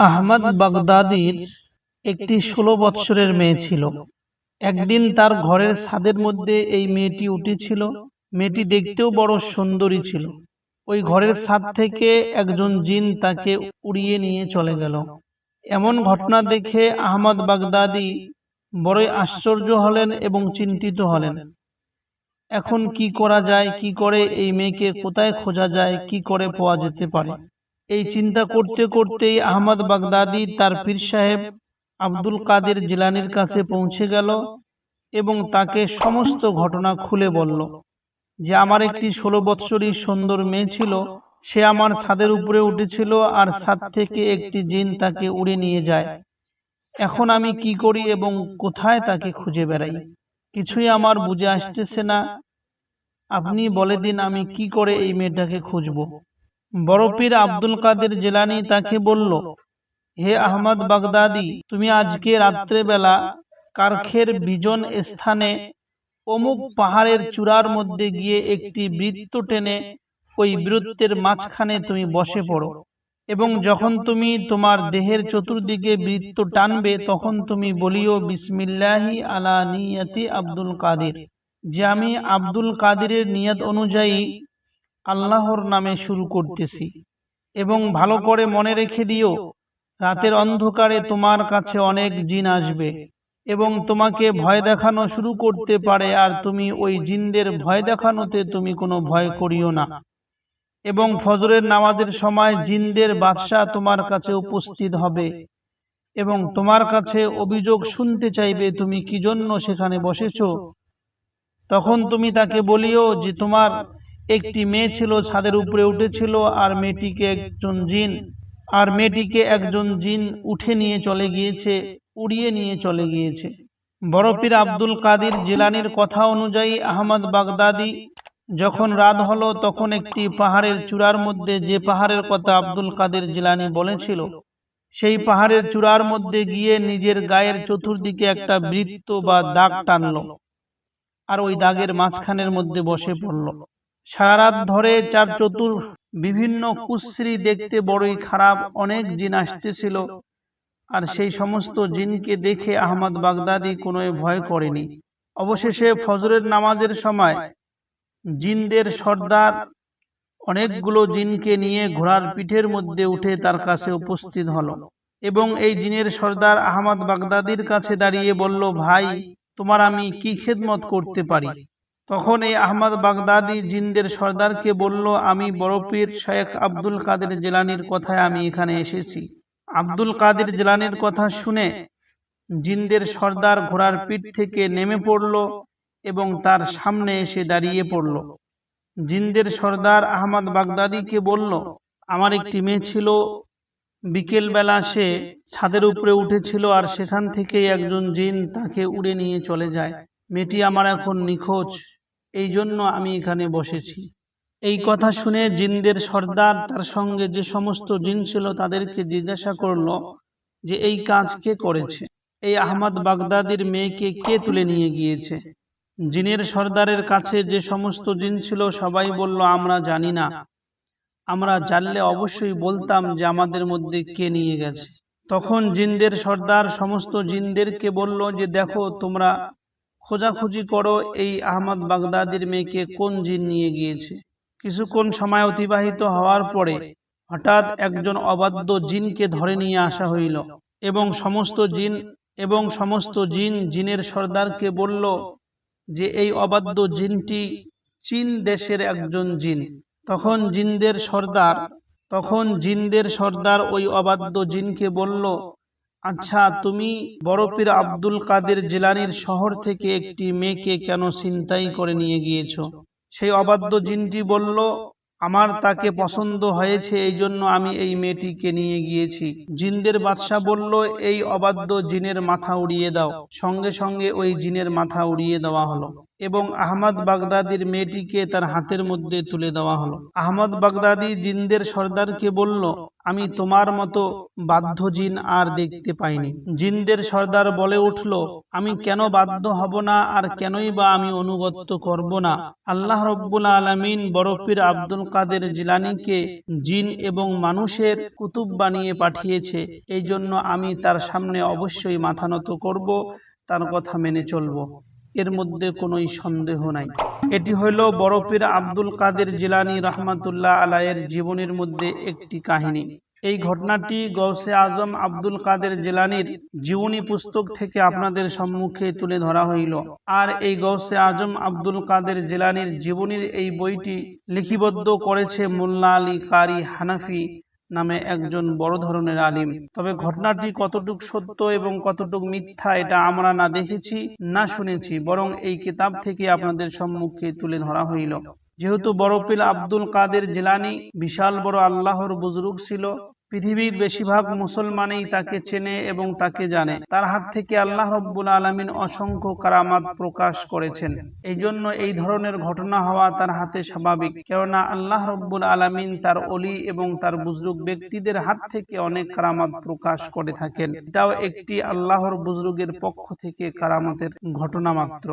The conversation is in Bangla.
আহমদ বাগদাদির একটি ষোলো বৎসরের মেয়ে ছিল। একদিন তার ঘরের ছাদের মধ্যে এই মেয়েটি উঠেছিল। মেয়েটি দেখতেও বড় সুন্দরী ছিল। ওই ঘরের ছাদ থেকে একজন জিন তাকে উড়িয়ে নিয়ে চলে গেল। এমন ঘটনা দেখে আহমদ বাগদাদি বড়ই আশ্চর্য হলেন এবং চিন্তিত হলেন। এখন কি করা যায়, কি করে এই মেয়েকে কোথায় খোঁজা যায়, কি করে পাওয়া যেতে পারে? এই চিন্তা করতে করতেই আহমদ বাগদাদি তার পীর সাহেব আব্দুল কাদের জিলানির কাছে পৌঁছে গেল এবং তাকে সমস্ত ঘটনা খুলে বলল যে আমার একটি ষোলো বৎসরী সুন্দর মেয়ে ছিল, সে আমার ছাদের উপরে উঠেছিল আর ছাদ থেকে একটি জিন তাকে উড়ে নিয়ে যায়। এখন আমি কি করি এবং কোথায় তাকে খুঁজে বেড়াই? কিছুই আমার বুঝে আসতেছে না। আপনি বলে দিন আমি কি করে এই মেয়েটাকে খুঁজব? বড়পীর আব্দুল কাদের জেলানি তাকে বলল, হে আহমদ বাগদাদি, তুমি আজকে রাত্রেবেলা কারখের বিজন স্থানে অমুক পাহাড়ের চূড়ার মধ্যে গিয়ে একটি বৃত্ত টেনে ওই বৃত্তের মাঝখানে তুমি বসে পড়ো এবং যখন তুমি তোমার দেহের চতুর্দিকে বৃত্ত টানবে, তখন তুমি বলিও, বিসমিল্লাহি আলা নিয়াতি আব্দুল কাদের। যে আমি আব্দুল কাদিরের নিয়ত অনুযায়ী আল্লাহর নামে শুরু করতেছি। এবং ভালো করে মনে রেখে দিও, রাতের অন্ধকারে তোমার কাছে অনেক জিন আসবে। এবং তোমাকে ভয় দেখানো শুরু করতে পারে, আর তুমি ওই জিনদের ভয় দেখানোতে তুমি কোনো ভয় করিও না। এবং ফজরের নামাজের সময় জিনদের বাদশাহ তোমার কাছে উপস্থিত হবে। এবং তোমার কাছে অভিযোগ শুনতে চাইবে, তুমি কি জন্য সেখানে বসেছ? তখন তুমি তাকে বলিও যে তোমার একটি মেয়ে ছিল, ছাদের উপরে উঠেছিল, আর মেয়েটিকে একজন জিন, আর মেয়েটিকে একজন জিন উঠে নিয়ে চলে গিয়েছে, উড়িয়ে নিয়ে চলে গিয়েছে। বরফির আব্দুল কাদির জিলানির কথা অনুযায়ী আহমদ বাগদাদি যখন রাত হলো, তখন একটি পাহাড়ের চূড়ার মধ্যে, যে পাহাড়ের কথা আব্দুল কাদের জিলানি বলেছিল, সেই পাহাড়ের চূড়ার মধ্যে গিয়ে নিজের গায়ের চতুর্দিকে একটা বৃত্ত বা দাগ টানলো, আর ওই দাগের মাঝখানের মধ্যে বসে পড়ল। সারা রাত ধরে চার চতুর বিভিন্ন কুশ্রী দেখতে বড়ই খারাপ, অনেক জিন আসতেছিল। আর সেই সমস্ত জিনকে দেখে আহমদ বাগদাদি কোনো ভয় করেনি। অবশেষে ফজরের নামাজের সময় জিনদের সর্দার অনেকগুলো জিনকে নিয়ে ঘোড়ার পিঠের মধ্যে উঠে তার কাছে উপস্থিত হলো এবং এই জিনের সর্দার আহমদ বাগদাদির কাছে দাঁড়িয়ে বলল, ভাই, তোমার আমি কি খেদমত করতে পারি? তখন এই আহমদ বাগদাদি জিন্দের সর্দারকে বলল, আমি বড়পীর শেখ আব্দুল কাদের জেলানির কথায় আমি এখানে এসেছি। আব্দুল কাদের জেলানির কথা শুনে জিন্দের সর্দার ঘোড়ার পিঠ থেকে নেমে পড়ল এবং তার সামনে এসে দাঁড়িয়ে পড়ল। জিন্দের সর্দার আহমদ বাগদাদিকে বলল, আমার একটি মেয়ে ছিল। বিকেলবেলা সে ছাদের উপরে উঠেছিল আর সেখান থেকেই একজন জিন তাকে উড়ে নিয়ে চলে যায়। মেয়েটি আমার এখন নিখোঁজ। এই জন্য আমি এখানে বসেছি। এই কথা শুনে জিনদের সর্দার তার সঙ্গে যে সমস্ত জিন ছিল তাদেরকে জিজ্ঞাসা করল যে এই কাজ কে করেছে? এই আহমদ বাগদাদির মেয়েকে কে তুলে নিয়ে গিয়েছে? জিনের সর্দারের কাছে যে সমস্ত জিন ছিল সবাই বলল আমরা জানি না। আমরা জানলে অবশ্যই বলতাম যে আমাদের মধ্যে কে নিয়ে গেছে। তখন জিনদের সর্দার সমস্ত জিনদেরকে বলল যে দেখো তোমরা খোঁজাখুঁজি করো এই আহমদ বাগদাদির মেয়েকে কোন জিন নিয়ে গিয়েছে? কিছুক্ষণ সময় অতিবাহিত হওয়ার পরে হঠাৎ একজন অবাধ্য জিনকে ধরে নিয়ে আসা হইল এবং সমস্ত জিন এবং সমস্ত জিন জিনের সর্দারকে বলল যে এই অবাধ্য জিনটি চীন দেশের একজন জিন। তখন জিনদের সর্দার, তখন জিনদের সর্দার ওই অবাধ্য জিনকে বলল আচ্ছা তুমি বড়পীর আব্দুল কাদের জেলানির শহর থেকে একটি মেয়েকে কেন ছিনতাই করে নিয়ে গিয়েছ? সেই অবাধ্য জিনটি বলল আমার তাকে পছন্দ হয়েছে এই জন্য আমি এই মেয়েটিকে নিয়ে গিয়েছি। জিনদের বাদশাহ বলল এই অবাধ্য জিনের মাথা উড়িয়ে দাও। সঙ্গে সঙ্গে ওই জিনের মাথা উড়িয়ে দেওয়া হলো। এবং আহমদ বাগদাদির মেয়েটিকে তার হাতের মধ্যে তুলে দেওয়া হলো। আহমদ বাগদাদি জিনদের সর্দারকে বলল, আমি তোমার মতো বাধ্য জিন আর দেখতে পাইনি। জিনদের সর্দার বলে উঠল, আমি কেন বাধ্য হব না আর কেনই বা আমি অনুগত্য করব না? আল্লাহ রব্বুল আলমিন বরফির আব্দুল কাদের জিলানিকে জিন এবং মানুষের কুতুব বানিয়ে পাঠিয়েছে। এই জন্য আমি তার সামনে অবশ্যই মাথা নত করব, তার কথা মেনে চলব। এর মধ্যে কোনোই সন্দেহ নাই। এটি হইল বরফির আব্দুল কাদের জিলানি রহমাতুল্লাহ আলাইয়ের জীবনের মধ্যে একটি কাহিনী। এই ঘটনাটি গৌসে আজম আব্দুল কাদের জেলানির জীবনী পুস্তক থেকে আপনাদের সম্মুখে তুলে ধরা হইল। আর এই গৌসে আজম আব্দুল কাদের জেলানির জীবনীর এই বইটি লিখিবদ্ধ করেছে মোল্লা আলী কারি হানাফি নামে একজন বড় ধরনের আলিম। তবে ঘটনাটি কতটুক সত্য এবং কতটুক মিথ্যা, এটা আমরা না দেখেছি, না শুনেছি, বরং এই কিতাব থেকে আপনাদের সম্মুখে তুলে ধরা হইল। যেহেতু বরফিল আব্দুল কাদের জিলানি, বিশাল বড় আল্লাহর বুজরুগ ছিল পৃথিবীর বেশিরভাগ মুসলমানই তাকে চেনে এবং তাকে জানে। তার হাত থেকে আল্লাহ রব্বুল আলমিন অসংখ্য কারামাত প্রকাশ করেছেন। এই জন্য এই ধরনের ঘটনা হওয়া তার হাতে স্বাভাবিক। কেননা আল্লাহ রব্বুল আলমিন তার অলি এবং তার বুজরুগ ব্যক্তিদের হাত থেকে অনেক কারামাত প্রকাশ করে থাকেন। এটাও একটি আল্লাহর বুজরুগের পক্ষ থেকে কারামতের ঘটনা মাত্র।